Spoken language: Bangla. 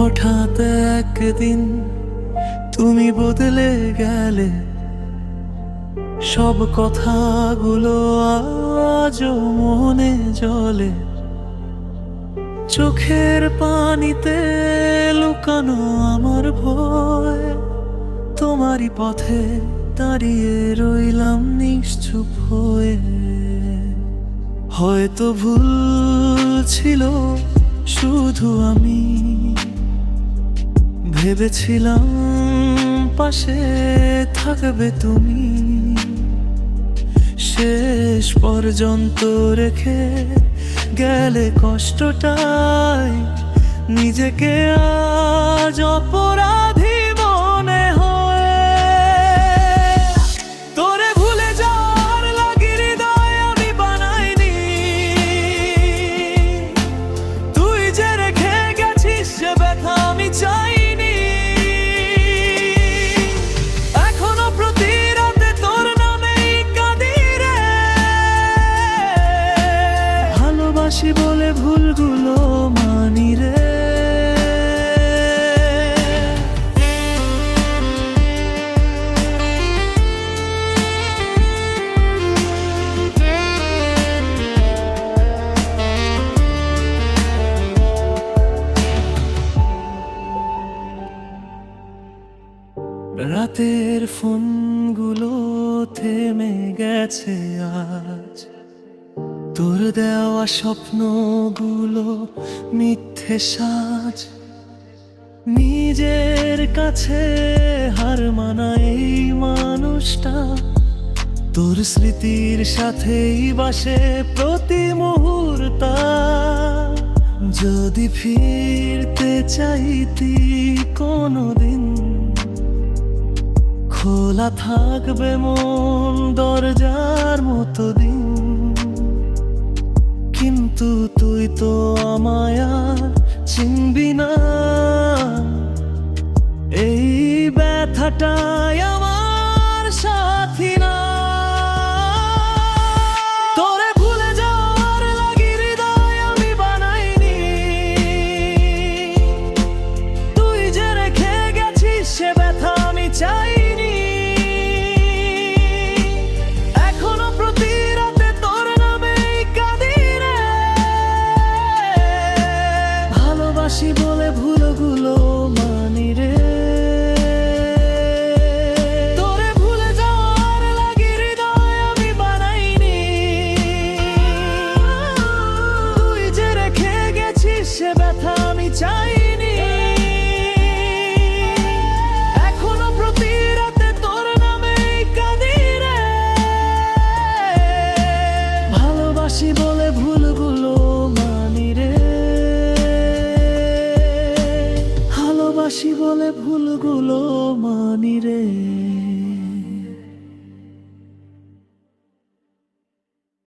হঠাৎ একদিন তুমি বদলে গেলে, সব কথাগুলো আজও মনে জলে। চোখের পানিতে লুকানো আমার ভয়, তোমারই পথে দাঁড়িয়ে রইলাম নিশ্চুপ হয়ে। হয়তো ভুল ছিল শুধু আমি ভেবেছিলাম পাশে থাকবে তুমি। শেষ পর্যন্ত রেখে গেলে কষ্টটাই নিজেকে আজ অপরাধী ভালোবাসি বলে ভুলগুলো মানি রে। রাতের ফোনগুলো থেমে গেছে আজ তোর দেওয়া স্বপ্নগুলো মিথ্যে সাজ। নিজের কাছে হার মানা এই মানুষটা। তোর স্মৃতির সাথেই বাসে প্রতি মুহূর্ত। যদি ফিরতে চাইতি কোনোদিন, খোলা থাকবে মন দরজার মতো দিন। কিন্তু তুই তো আমায় চিনবি না। এই ব্যথাটায় আমার ভালোবাসি বলে ভুলগুলো মানি রে। বলে ভুলগুলো মানি রে।